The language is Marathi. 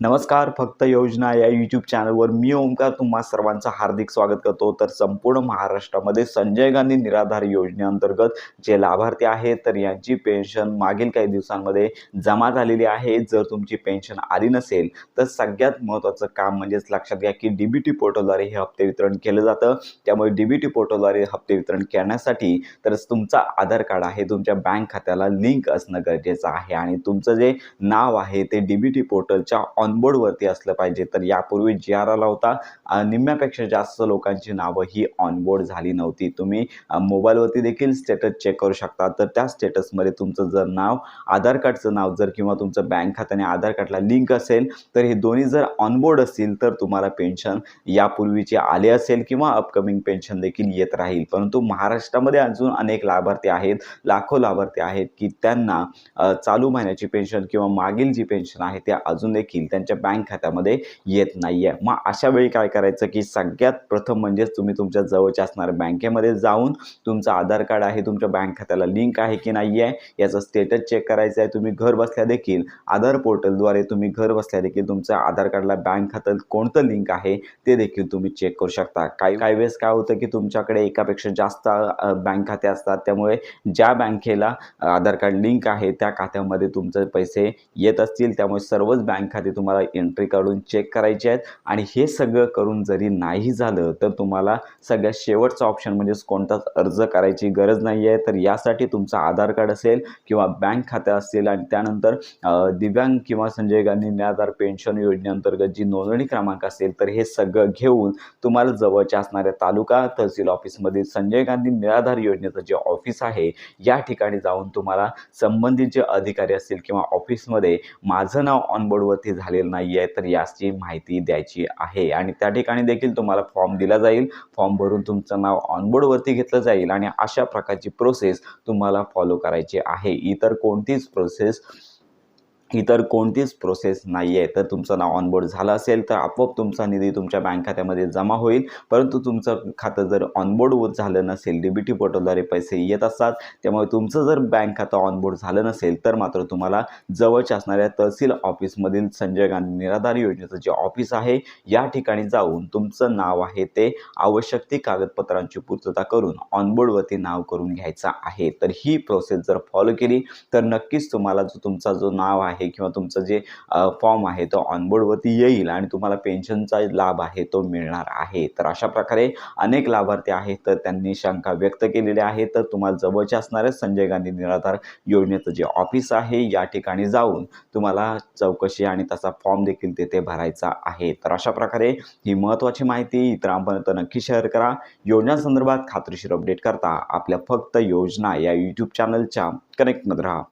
नमस्कार फक्त योजना या यूट्यूब चॅनलवर मी ओमकार तुम्हा सर्वांचं हार्दिक स्वागत करतो. तर संपूर्ण महाराष्ट्रामध्ये संजय गांधी निराधार योजनेअंतर्गत जे लाभार्थी आहेत तर यांची पेन्शन मागील काही दिवसांमध्ये जमा झालेली आहे. जर तुमची पेन्शन आली नसेल तर सगळ्यात महत्त्वाचं काम म्हणजेच लक्षात घ्या की डी बी टी पोर्टलद्वारे हे हप्ते वितरण केलं जातं. त्यामुळे डी बी टी पोर्टलद्वारे हप्ते वितरण करण्यासाठी तर तुमचा आधार कार्ड आहे तुमच्या बँक खात्याला लिंक असणं गरजेचं आहे. आणि तुमचं जे नाव आहे ते डी बी टी पोर्टलच्या ऑनबोर्डवरती असलं पाहिजे. तर यापूर्वी जी आर आला होता निम्म्यापेक्षा जास्त लोकांची नावं ही ऑनबोर्ड झाली नव्हती. तुम्ही मोबाईलवरती देखील स्टेटस चेक करू शकता. तर त्या स्टेटसमध्ये तुमचं जर नाव आधार कार्डचं नाव जर किंवा तुमचं बँक खात्याने आधार कार्डला लिंक असेल तर हे दोन्ही जर ऑनबोर्ड असतील तर तुम्हाला पेन्शन यापूर्वीचे आले असेल किंवा अपकमिंग पेन्शन देखील येत राहील. परंतु महाराष्ट्रामध्ये अजून अनेक लाभार्थी आहेत लाखो लाभार्थी आहेत की त्यांना चालू महिन्याची पेन्शन किंवा मागील जी पेन्शन आहे त्या अजून देखील त्यांच्या बँक खात्यामध्ये येत नाही आहे मग अशा वेळी काय करायचं की सगळ्यात प्रथम म्हणजेच तुम्ही तुमच्या जवळच्या असणाऱ्या बँकेमध्ये जाऊन तुमचं आधार कार्ड आहे तुमच्या बँक खात्याला लिंक आहे की नाही आहे याचं स्टेटस चेक करायचं आहे. तुम्ही घर बसल्या देखील आधार पोर्टलद्वारे तुम्ही घर बसल्या देखील तुमच्या आधार कार्डला बँक खात्यात कोणतं लिंक आहे ते देखील तुम्ही चेक करू शकता. काही काही वेळेस काय होतं की तुमच्याकडे एकापेक्षा जास्त बँक खाते असतात. त्यामुळे ज्या बँकेला आधार कार्ड लिंक आहे त्या खात्यामध्ये तुमचे पैसे येत असतील. त्यामुळे सर्वच बँक खाते तुम्हाला एंट्री काढून चेक करायचे आहेत. आणि हे सगळं करून जरी नाही झालं तर तुम्हाला सगळ्यात शेवटचा ऑप्शन म्हणजेच कोणताच अर्ज करायची गरज नाही आहे. तर यासाठी तुमचं आधार कार्ड असेल किंवा बँक खातं असेल आणि त्यानंतर दिव्यांग किंवा संजय गांधी निराधार पेन्शन योजनेअंतर्गत जी नोंदणी क्रमांक असेल तर हे सगळं घेऊन तुम्हाला जवळच्या असणाऱ्या तालुका तहसील ऑफिसमधील संजय गांधी निराधार योजनेचं जे ऑफिस आहे या ठिकाणी जाऊन तुम्हाला संबंधित जे अधिकारी असतील किंवा ऑफिसमध्ये माझं नाव ऑनबोर्डवरती झालेलं नाही आहे तर याची माहिती द्यायची आहे. आणि त्या ठिकाणी देखील तुम्हाला फॉर्म दिला जाईल. फॉर्म भरून तुमचं नाव ऑनबोर्डवरती घेतलं जाईल आणि अशा प्रकारची प्रोसेस तुम्हाला फॉलो करायची आहे. इतर कोणतीच प्रोसेस इतर कोणतीच प्रोसेस नाही आहे तर तुमचं नाव ऑनबोर्ड झालं असेल तर आपोआप तुमचा निधी तुमच्या बँक खात्यामध्ये जमा होईल. परंतु तुमचं खातं जर ऑनबोर्ड झालं नसेल डी बी टी पोर्टलद्वारे पैसे येत असतात त्यामुळे तुमचं जर बँक खातं ऑनबोर्ड झालं नसेल तर मात्र तुम्हाला जवळच्या असणाऱ्या तहसील ऑफिसमधील संजय गांधी निराधार योजनेचं जे ऑफिस आहे या ठिकाणी जाऊन तुमचं नाव आहे ते आवश्यक ती कागदपत्रांची पूर्तता करून ऑनबोर्डवरती नाव करून घ्यायचं आहे. तर ही प्रोसेस जर फॉलो केली तर नक्कीच तुम्हाला जो तुमचा जो नाव आहे किंवा तुमचं जे फॉर्म आहे तो ऑनबोर्डवरती येईल आणि तुम्हाला पेन्शनचा लाभ आहे तो मिळणार आहे. तर अशा प्रकारे अनेक लाभार्थी आहेत तर त्यांनी शंका व्यक्त केलेल्या आहे तर तुम्हाला जवळच्या असणाऱ्या संजय गांधी निराधार योजनेचं जे ऑफिस आहे या ठिकाणी जाऊन तुम्हाला चौकशी आणि तसा फॉर्म देखील तेथे भरायचा आहे. तर अशा प्रकारे ही महत्त्वाची माहिती इतरांपर्यंत नक्की शेअर करा. योजनांसंदर्भात खात्रीशीर अपडेट करता आपल्या फक्त योजना या यूट्यूब चॅनलच्या कनेक्टमध्ये राहा.